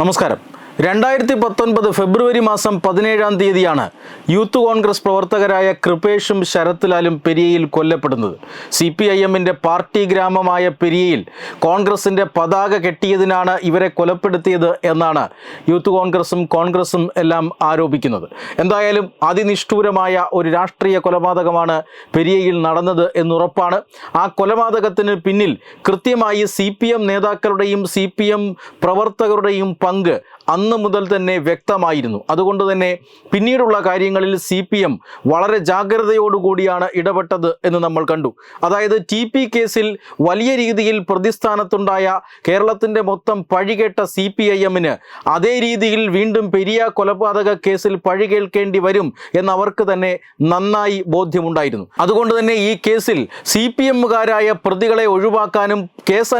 നമസ്കാരം രണ്ടായിരത്തി പത്തൊൻപത് ഫെബ്രുവരി മാസം പതിനേഴാം തീയതിയാണ് യൂത്ത് കോൺഗ്രസ് പ്രവർത്തകരായ കൃപേഷും ശരത്ലാലും പെരിയയിൽ കൊല്ലപ്പെടുന്നത് സി പി ഐ എമ്മിൻ്റെ പാർട്ടി ഗ്രാമമായ പെരിയയിൽ കോൺഗ്രസിൻ്റെ പതാക കെട്ടിയതിനാണ് ഇവരെ കൊലപ്പെടുത്തിയത് എന്നാണ് യൂത്ത് കോൺഗ്രസും കോൺഗ്രസും എല്ലാം ആരോപിക്കുന്നത് എന്തായാലും അതിനിഷ്ഠൂരമായ ഒരു രാഷ്ട്രീയ കൊലപാതകമാണ് പെരിയയിൽ നടന്നത് എന്നുറപ്പാണ് ആ കൊലപാതകത്തിന് പിന്നിൽ കൃത്യമായി സി നേതാക്കളുടെയും സി പ്രവർത്തകരുടെയും പങ്ക് അന്ന് മുതൽ തന്നെ വ്യക്തമായിരുന്നു അതുകൊണ്ട് തന്നെ പിന്നീടുള്ള കാര്യങ്ങളിൽ സി പി എം വളരെ ജാഗ്രതയോടുകൂടിയാണ് ഇടപെട്ടത് എന്ന് നമ്മൾ കണ്ടു അതായത് ടി പി കേസിൽ വലിയ രീതിയിൽ പ്രതിസ്ഥാനത്തുണ്ടായ കേരളത്തിൻ്റെ മൊത്തം പഴികേട്ട സി പി ഐ എമ്മിന് അതേ രീതിയിൽ വീണ്ടും പെരിയ കൊലപാതക കേസിൽ പഴി കേൾക്കേണ്ടി വരും എന്നവർക്ക് തന്നെ നന്നായി ബോധ്യമുണ്ടായിരുന്നു അതുകൊണ്ട് തന്നെ ഈ കേസിൽ സി പി എമ്മുകാരായ പ്രതികളെ ഒഴിവാക്കാനും കേസ്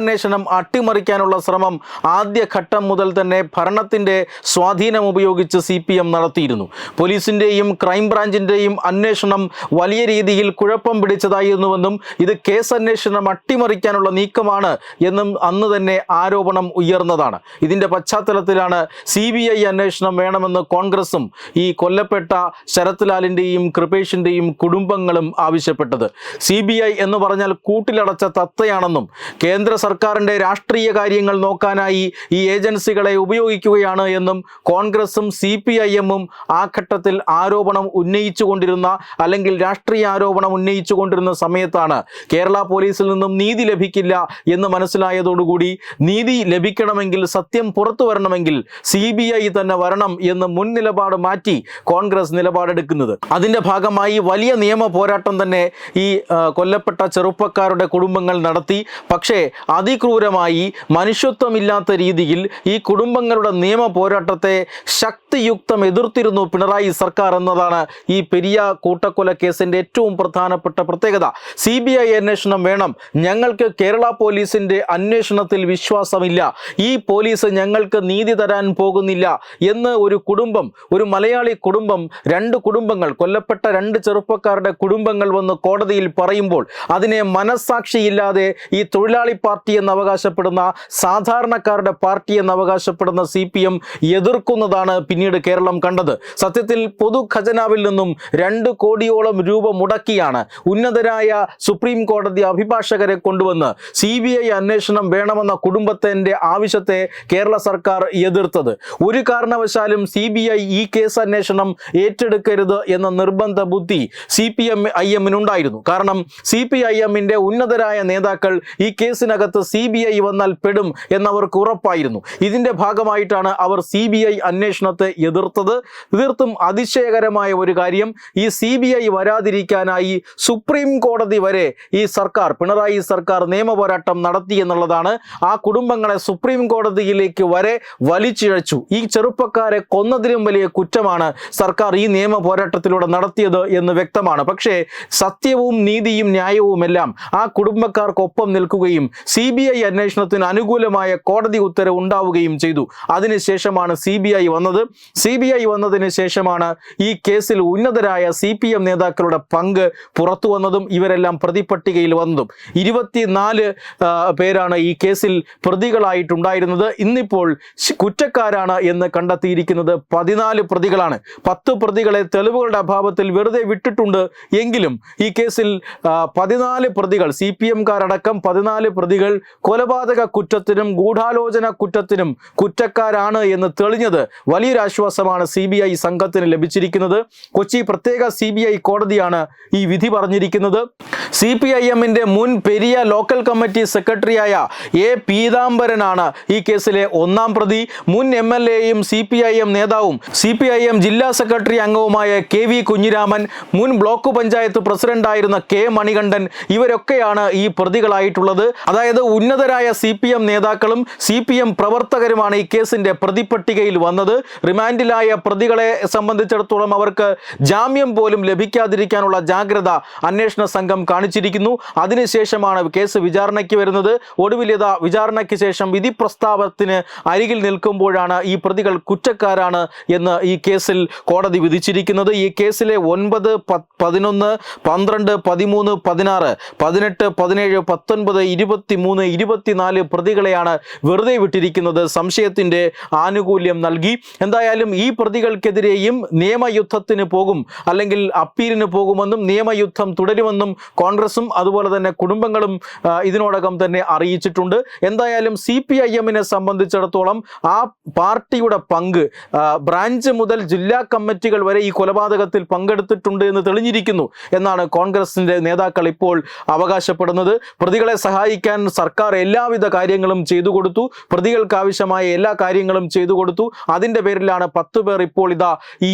അട്ടിമറിക്കാനുള്ള ശ്രമം ആദ്യഘട്ടം മുതൽ തന്നെ ഭരണത്തിൽ അദ്ദേഹത്തിൻ്റെ സ്വാധീനം ഉപയോഗിച്ച് സി പി എം നടത്തിയിരുന്നു പോലീസിൻ്റെയും ക്രൈംബ്രാഞ്ചിൻ്റെയും അന്വേഷണം വലിയ രീതിയിൽ കുഴപ്പം പിടിച്ചതായിരുന്നുവെന്നും ഇത് കേസ് അന്വേഷണം അട്ടിമറിക്കാനുള്ള നീക്കമാണ് എന്നും അന്ന് തന്നെ ആരോപണം ഉയർന്നതാണ് ഇതിൻ്റെ പശ്ചാത്തലത്തിലാണ് സി ബി ഐ അന്വേഷണം വേണമെന്ന് കോൺഗ്രസും ഈ കൊല്ലപ്പെട്ട ശരത് ലാലിന്റെയും കൃപേഷിൻ്റെയും കുടുംബങ്ങളും ആവശ്യപ്പെട്ടത് സി ബി ഐ എന്ന് പറഞ്ഞാൽ കൂട്ടിലടച്ച തത്തയാണെന്നും കേന്ദ്ര സർക്കാരിൻ്റെ രാഷ്ട്രീയ കാര്യങ്ങൾ നോക്കാനായി ഈ ഏജൻസികളെ ഉപയോഗിക്കുകയാണ് നടക്കുകയാണ് എന്നും കോൺഗ്രസും സി പി ഐ എമ്മും ആ ഘട്ടത്തിൽ ആരോപണം ഉന്നയിച്ചുകൊണ്ടിരുന്ന അല്ലെങ്കിൽ രാഷ്ട്രീയ ആരോപണം ഉന്നയിച്ചുകൊണ്ടിരുന്ന സമയത്താണ് കേരള പോലീസിൽ നിന്നും നീതി ലഭിക്കില്ല എന്ന് മനസ്സിലായതോടുകൂടി നീതി ലഭിക്കണമെങ്കിൽ സത്യം പുറത്തു വരണമെങ്കിൽ സി ബി ഐ തന്നെ വരണം എന്ന് മുൻ നിലപാട് മാറ്റി കോൺഗ്രസ് നിലപാടെടുക്കുന്നത് അതിൻ്റെ ഭാഗമായി വലിയ നിയമ പോരാട്ടം തന്നെ ഈ കൊല്ലപ്പെട്ട ചെറുപ്പക്കാരുടെ കുടുംബങ്ങൾ നടത്തി പക്ഷേ അതിക്രൂരമായി മനുഷ്യത്വമില്ലാത്ത രീതിയിൽ ഈ കുടുംബങ്ങളുടെ നിയമ നിയമ പോരാട്ടത്തെ ശക്തിയുക്തം എതിർത്തിരുന്നു പിണറായി സർക്കാർ എന്നതാണ് ഈ പെരിയ കൂട്ടക്കൊല കേസിന്റെ ഏറ്റവും പ്രധാനപ്പെട്ട പ്രത്യേകത സി ബി ഐ അന്വേഷണം വേണം ഞങ്ങൾക്ക് കേരള പോലീസിന്റെ അന്വേഷണത്തിൽ വിശ്വാസമില്ല ഈ പോലീസ് ഞങ്ങൾക്ക് നീതി തരാൻ പോകുന്നില്ല എന്ന് ഒരു കുടുംബം ഒരു മലയാളി കുടുംബം രണ്ട് കുടുംബങ്ങൾ കൊല്ലപ്പെട്ട രണ്ട് ചെറുപ്പക്കാരുടെ കുടുംബങ്ങൾ വന്ന് കോടതിയിൽ പറയുമ്പോൾ അതിനെ മനസ്സാക്ഷിയില്ലാതെ ഈ തൊഴിലാളി പാർട്ടി എന്ന് അവകാശപ്പെടുന്ന സാധാരണക്കാരുടെ പാർട്ടി എന്ന് അവകാശപ്പെടുന്ന സി പി രാഷ്ട്രീയം എതിർക്കുന്നതാണ് പിന്നീട് കേരളം കണ്ടത് സത്യത്തിൽ പൊതു ഖജനാവിൽ നിന്നും രണ്ട് കോടിയോളം രൂപ മുടക്കിയാണ് ഉന്നതരായ സുപ്രീം കോടതി അഭിഭാഷകരെ കൊണ്ടുവന്ന് സി ബി ഐ അന്വേഷണം വേണമെന്ന കുടുംബത്തിൻ്റെ ആവശ്യത്തെ കേരള സർക്കാർ എതിർത്തത് ഒരു കാരണവശാലും സി ബി ഐ ഈ കേസ് അന്വേഷണം ഏറ്റെടുക്കരുത് എന്ന നിർബന്ധ ബുദ്ധി സി പി എം ഐ എമ്മിനുണ്ടായിരുന്നു കാരണം സി പി ഐ എമ്മിൻ്റെ ഉന്നതരായ നേതാക്കൾ ഈ കേസിനകത്ത് സി ബി ഐ വന്നാൽ പെടും എന്നവർക്ക് ഉറപ്പായിരുന്നു ഇതിൻ്റെ ഭാഗമായിട്ടാണ് അവർ സി ബി ഐ അന്വേഷണത്തെ എതിർത്തത് തീർത്തും അതിശയകരമായ ഒരു കാര്യം ഈ സി ബി ഐ വരാതിരിക്കാനായി സുപ്രീം കോടതി വരെ ഈ സർക്കാർ പിണറായി സർക്കാർ നിയമപോരാട്ടം നടത്തി എന്നുള്ളതാണ് ആ കുടുംബങ്ങളെ സുപ്രീം കോടതിയിലേക്ക് വരെ വലിച്ചിഴച്ചു ഈ ചെറുപ്പക്കാരെ കൊന്നതിലും വലിയ കുറ്റമാണ് സർക്കാർ ഈ നിയമ പോരാട്ടത്തിലൂടെ നടത്തിയത് എന്ന് വ്യക്തമാണ് പക്ഷേ സത്യവും നീതിയും ന്യായവുമെല്ലാം ആ കുടുംബക്കാർക്കൊപ്പം നിൽക്കുകയും സി ബി ഐ അന്വേഷണത്തിന് അനുകൂലമായ കോടതി ഉത്തരവ് ഉണ്ടാവുകയും ചെയ്തു അതിന് ശേഷമാണ് സി ബി ഐ വന്നത് സി ബി ഐ വന്നതിന് ശേഷമാണ് ഈ കേസിൽ ഉന്നതരായ സി പി എം നേതാക്കളുടെ പങ്ക് പുറത്തു വന്നതും ഇവരെല്ലാം പ്രതിപട്ടികയിൽ വന്നതും ഇരുപത്തിനാല് പേരാണ് ഈ കേസിൽ പ്രതികളായിട്ടുണ്ടായിരുന്നത് ഇന്നിപ്പോൾ കുറ്റക്കാരാണ് എന്ന് കണ്ടെത്തിയിരിക്കുന്നത് പതിനാല് പ്രതികളാണ് പത്ത് പ്രതികളെ തെളിവുകളുടെ അഭാവത്തിൽ വെറുതെ വിട്ടിട്ടുണ്ട് എങ്കിലും ഈ കേസിൽ പതിനാല് പ്രതികൾ സി പി എംകാരടക്കം പതിനാല് പ്രതികൾ കൊലപാതക കുറ്റത്തിനും ഗൂഢാലോചന കുറ്റത്തിനും കുറ്റക്കാരാണ് ആണ് എന്ന് തെളിഞ്ഞത് വലിയൊരു ആശ്വാസമാണ് സി ബി ഐ സംഘത്തിന് ലഭിച്ചിരിക്കുന്നത് കൊച്ചി പ്രത്യേക സി ബി ഐ കോടതിയാണ് ഈ വിധി പറഞ്ഞിരിക്കുന്നത് സി പി ഐ എമ്മിൻ്റെ മുൻ പെരിയ ലോക്കൽ കമ്മിറ്റി സെക്രട്ടറിയായ എ പീതാംബരനാണ് ഈ കേസിലെ ഒന്നാം പ്രതി മുൻ എം എൽ എയും സി പി ഐ എം നേതാവും സി പി ഐ എം ജില്ലാ സെക്രട്ടറി അംഗവുമായ കെ വി കുഞ്ഞിരാമൻ മുൻ ബ്ലോക്ക് പഞ്ചായത്ത് പ്രസിഡന്റായിരുന്ന കെ മണികണ്ഠൻ ഇവരൊക്കെയാണ് ഈ പ്രതികളായിട്ടുള്ളത് അതായത് ഉന്നതരായ സി പി എം നേതാക്കളും സി പി എം പ്രവർത്തകരുമാണ് ഈ കേസിന്റെ പ്രതിപ്പട്ടികയിൽ വന്നത് റിമാൻഡിലായ പ്രതികളെ സംബന്ധിച്ചിടത്തോളം അവർക്ക് ജാമ്യം പോലും ലഭിക്കാതിരിക്കാനുള്ള ജാഗ്രത അന്വേഷണ സംഘം കാണിച്ചിരിക്കുന്നു അതിനുശേഷമാണ് കേസ് വിചാരണയ്ക്ക് വരുന്നത് ഒടുവിലിത വിചാരണയ്ക്ക് ശേഷം വിധി പ്രസ്താവത്തിന് അരികിൽ നിൽക്കുമ്പോഴാണ് ഈ പ്രതികൾ കുറ്റക്കാരാണ് എന്ന് ഈ കേസിൽ കോടതി വിധിച്ചിരിക്കുന്നത് ഈ കേസിലെ ഒൻപത് പതിനൊന്ന് പന്ത്രണ്ട് പതിമൂന്ന് പതിനാറ് പതിനെട്ട് പതിനേഴ് പത്തൊൻപത് ഇരുപത്തി മൂന്ന് ഇരുപത്തിനാല് പ്രതികളെയാണ് വെറുതെ വിട്ടിരിക്കുന്നത് സംശയത്തിൻ്റെ ആനുകൂല്യം നൽകി എന്തായാലും ഈ പ്രതികൾക്കെതിരെയും നിയമയുദ്ധത്തിന് പോകും അല്ലെങ്കിൽ അപ്പീലിന് പോകുമെന്നും നിയമയുദ്ധം തുടരുമെന്നും കോൺഗ്രസും അതുപോലെ തന്നെ കുടുംബങ്ങളും ഇതിനോടകം തന്നെ അറിയിച്ചിട്ടുണ്ട് എന്തായാലും സി പി ഐ എമ്മിനെ സംബന്ധിച്ചിടത്തോളം ആ പാർട്ടിയുടെ പങ്ക് ബ്രാഞ്ച് മുതൽ ജില്ലാ കമ്മിറ്റികൾ വരെ ഈ കൊലപാതകത്തിൽ പങ്കെടുത്തിട്ടുണ്ട് എന്ന് തെളിഞ്ഞിരിക്കുന്നു എന്നാണ് കോൺഗ്രസിൻ്റെ നേതാക്കൾ ഇപ്പോൾ അവകാശപ്പെടുന്നത് പ്രതികളെ സഹായിക്കാൻ സർക്കാർ എല്ലാവിധ കാര്യങ്ങളും ചെയ്തു കൊടുത്തു പ്രതികൾക്ക് ആവശ്യമായ എല്ലാ കാര്യങ്ങളും കാര്യങ്ങളും ചെയ്തു കൊടുത്തു അതിൻ്റെ പേരിലാണ് പത്ത് പേർ ഇപ്പോൾ ഇതാ ഈ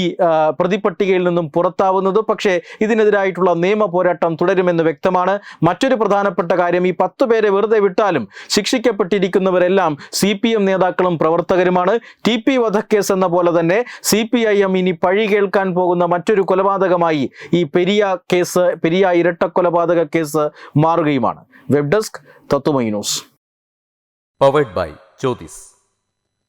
പ്രതിപട്ടികയിൽ നിന്നും പുറത്താവുന്നത് പക്ഷേ ഇതിനെതിരായിട്ടുള്ള നിയമ പോരാട്ടം തുടരുമെന്ന് വ്യക്തമാണ് മറ്റൊരു പ്രധാനപ്പെട്ട കാര്യം ഈ പത്ത് പേരെ വെറുതെ വിട്ടാലും ശിക്ഷിക്കപ്പെട്ടിരിക്കുന്നവരെല്ലാം സി പി എം നേതാക്കളും പ്രവർത്തകരുമാണ് ടി പി വധക്കേസ് എന്ന പോലെ തന്നെ സി പി ഐ എം ഇനി പഴി കേൾക്കാൻ പോകുന്ന മറ്റൊരു കൊലപാതകമായി ഈ പെരിയ കേസ് പെരിയ ഇരട്ട കൊലപാതക case മാറുകയുമാണ് web desk Tatwamayi news powered by Jyothis